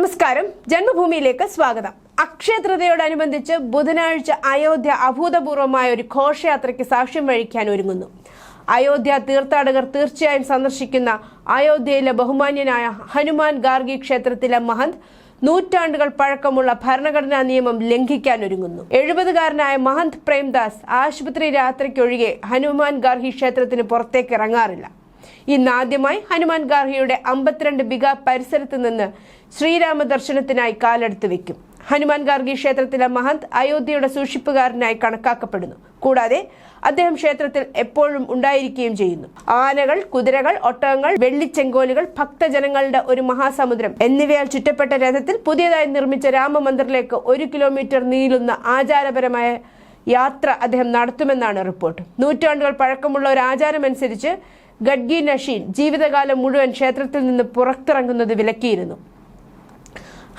നമസ്കാരം. ജന്മഭൂമിയിലേക്ക് സ്വാഗതം. അക്ഷയതൃതയോടനുബന്ധിച്ച് ബുധനാഴ്ച അയോധ്യ അഭൂതപൂർവമായ ഒരു ഘോഷയാത്രയ്ക്ക് സാക്ഷ്യം വഹിക്കാൻ ഒരുങ്ങുന്നു. അയോധ്യ തീർത്ഥാടകർ തീർച്ചയായും സന്ദർശിക്കുന്ന അയോധ്യയിലെ ബഹുമാന്യനായ ഹനുമാൻ ഗാർഗി ക്ഷേത്രത്തിലെ മഹന്ത് നൂറ്റാണ്ടുകൾ പഴക്കമുള്ള ഭരണഘടനാ നിയമം ലംഘിക്കാൻ ഒരുങ്ങുന്നു. എഴുപതുകാരനായ മഹന്ത് പ്രേംദാസ് ആശുപത്രി രാത്രിക്കൊഴികെ ഹനുമാൻ ഗാർഹി ക്ഷേത്രത്തിന് പുറത്തേക്ക് ഇറങ്ങാറില്ല. ഇന്ന് ആദ്യമായി ഹനുമാൻ ഗാർഹിയുടെ അമ്പത്തിരണ്ട് ബിഗ പരിസരത്ത് നിന്ന് ശ്രീരാമ ദർശനത്തിനായി കാലെടുത്ത് വെക്കും. ഹനുമാൻ ഗാർഗി ക്ഷേത്രത്തിലെ മഹന്ത് അയോധ്യയുടെ സൂക്ഷിപ്പുകാരനായി കണക്കാക്കപ്പെടുന്നു. കൂടാതെ അദ്ദേഹം ക്ഷേത്രത്തിൽ എപ്പോഴും ഉണ്ടായിരിക്കുകയും ചെയ്യുന്നു. ആനകൾ കുതിരകൾ ഒട്ടകങ്ങൾ വെള്ളിച്ചെങ്കോലുകൾ ഭക്തജനങ്ങളുടെ ഒരു മഹാസമുദ്രം എന്നിവയാൽ ചുറ്റപ്പെട്ട രഥത്തിൽ പുതിയതായി നിർമ്മിച്ച രാമമന്ദിറിലേക്ക് ഒരു കിലോമീറ്റർ നീളുന്ന ആചാരപരമായ യാത്ര അദ്ദേഹം നടത്തുമെന്നാണ് റിപ്പോർട്ട്. നൂറ്റാണ്ടുകൾ പഴക്കമുള്ള ഒരു ആചാരമനുസരിച്ച് ഗഡ്ഗി നഷീൻ ജീവിതകാലം മുഴുവൻ ക്ഷേത്രത്തിൽ നിന്ന് പുറത്തിറങ്ങുന്നത് വിലക്കിയിരുന്നു.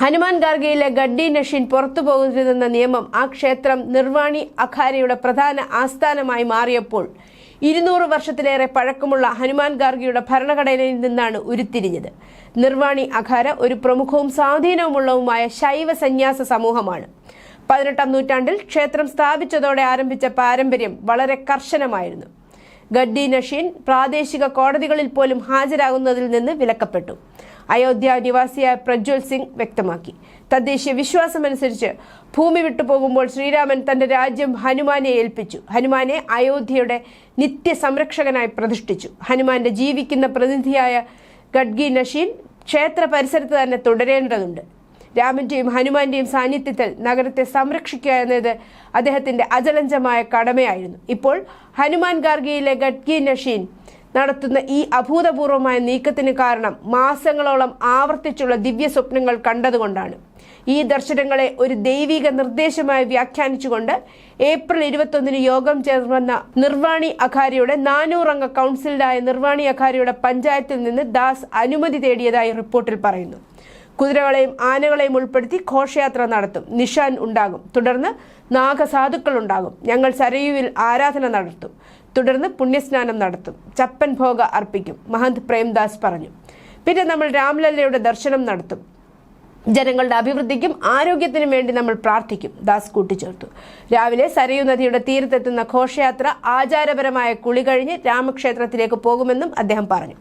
ഹനുമാൻ ഗാർഗയിലെ ഗഡ്ഡി നഷീൻ പുറത്തു പോകരുതെന്ന നിയമം ആ ക്ഷേത്രം നിർവാണി അഖാരയുടെ പ്രധാന ആസ്ഥാനമായി മാറിയപ്പോൾ ഇരുന്നൂറ് വർഷത്തിലേറെ പഴക്കമുള്ള ഹനുമാൻ ഗാർഗിയുടെ ഭരണഘടനയിൽ നിന്നാണ് ഉരുത്തിരിഞ്ഞത്. നിർവാണി അഖാര ഒരു പ്രമുഖവും സ്വാധീനവുമുള്ളവുമായ ശൈവ സന്യാസ സമൂഹമാണ്. പതിനെട്ടാം നൂറ്റാണ്ടിൽ ക്ഷേത്രം സ്ഥാപിച്ചതോടെ ആരംഭിച്ച പാരമ്പര്യം വളരെ കർശനമായിരുന്നു. ഗഡ്ഡി നഷീൻ പ്രാദേശിക കോടതികളിൽ പോലും ഹാജരാകുന്നതിൽ നിന്ന് വിലക്കപ്പെട്ടു. അയോധ്യ നിവാസിയായ പ്രജ്വൽ സിംഗ് വ്യക്തമാക്കി. തദ്ദേശീയ വിശ്വാസമനുസരിച്ച് ഭൂമി വിട്ടുപോകുമ്പോൾ ശ്രീരാമൻ തന്റെ രാജ്യം ഹനുമാനെ ഏൽപ്പിച്ചു. ഹനുമാനെ അയോധ്യയുടെ നിത്യ സംരക്ഷകനായി പ്രതിഷ്ഠിച്ചു. ഹനുമാന്റെ ജീവിക്കുന്ന പ്രതിനിധിയായ ഗഡ്ഗി നഷീൻ ക്ഷേത്ര പരിസരത്ത് തന്നെ തുടരേണ്ടതുണ്ട്. രാമന്റെയും ഹനുമാന്റെയും സാന്നിധ്യത്തിൽ നഗരത്തെ സംരക്ഷിക്കുക എന്നത് അദ്ദേഹത്തിന്റെ അചലഞ്ചമായ കടമയായിരുന്നു. ഇപ്പോൾ ഹനുമാൻ ഗാർഗിയിലെ ഗഡ്ഗി നഷീൻ നടത്തുന്ന ഈ അഭൂതപൂർവമായ നീക്കത്തിന് കാരണം മാസങ്ങളോളം ആവർത്തിച്ചുള്ള ദിവ്യ സ്വപ്നങ്ങൾ കണ്ടതുകൊണ്ടാണ്. ഈ ദർശനങ്ങളെ ഒരു ദൈവിക നിർദ്ദേശമായി വ്യാഖ്യാനിച്ചുകൊണ്ട് ഏപ്രിൽ ഇരുപത്തൊന്നിന് യോഗം ചേർന്ന നിർവാണി അഖാരിയുടെ നാനൂറംഗ കൗൺസിലായ നിർവാണി അഖാരിയുടെ പഞ്ചായത്തിൽ നിന്ന് ദാസ് അനുമതി തേടിയതായി റിപ്പോർട്ടിൽ പറയുന്നു. കുതിരകളെയും ആനകളെയും ഉൾപ്പെടുത്തി ഘോഷയാത്ര നടത്തും. നിഷാൻ ഉണ്ടാകും. തുടർന്ന് നാഗസാധുക്കൾ ഉണ്ടാകും ഞങ്ങൾ സരയുവിൽ ആരാധന നടത്തും. തുടർന്ന് പുണ്യസ്നാനം നടത്തും. ചപ്പൻ ഭോഗ അർപ്പിക്കും. മഹന്ത് പ്രേംദാസ് പറഞ്ഞു. പിന്നെ നമ്മൾ രാംലല്ലയുടെ ദർശനം നടത്തും. ജനങ്ങളുടെ അഭിവൃദ്ധിക്കും ആരോഗ്യത്തിനും വേണ്ടി നമ്മൾ പ്രാർത്ഥിക്കും. ദാസ് കൂട്ടിച്ചേർത്തു. രാവിലെ സരയു നദിയുടെ തീരത്തെത്തുന്ന ഘോഷയാത്ര ആചാരപരമായ കുളി കഴിഞ്ഞ് രാമക്ഷേത്രത്തിലേക്ക് പോകുമെന്നും അദ്ദേഹം പറഞ്ഞു.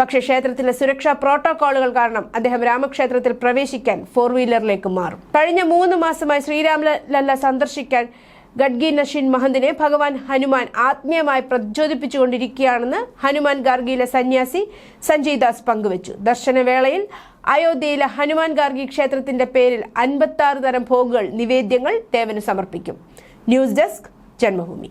പക്ഷെ ക്ഷേത്രത്തിലെ സുരക്ഷാ പ്രോട്ടോകോളുകൾ കാരണം അദ്ദേഹം രാമക്ഷേത്രത്തിൽ പ്രവേശിക്കാൻ ഫോർ വീലറിലേക്ക് മാറും. കഴിഞ്ഞ മൂന്ന് മാസമായി ശ്രീരാമലല്ല സന്ദർശിക്കാൻ ഗഡ്ഗി നഷീൻ മഹന്തിനെ ഭഗവാൻ ഹനുമാൻ ആത്മീയമായി പ്രചോദിപ്പിച്ചുകൊണ്ടിരിക്കുകയാണെന്ന് ഹനുമാൻ ഗാർഗിയിലെ സന്യാസി സഞ്ജയ് ദാസ് പങ്കുവച്ചു. ദർശനവേളയിൽ അയോധ്യയിലെ ഹനുമാൻ ഗാർഗി ക്ഷേത്രത്തിന്റെ പേരിൽ അൻപത്തി തരം ഭോഗുകൾ നിവേദ്യങ്ങൾ ദേവന് സമർപ്പിക്കും. News desk Janmabhumi.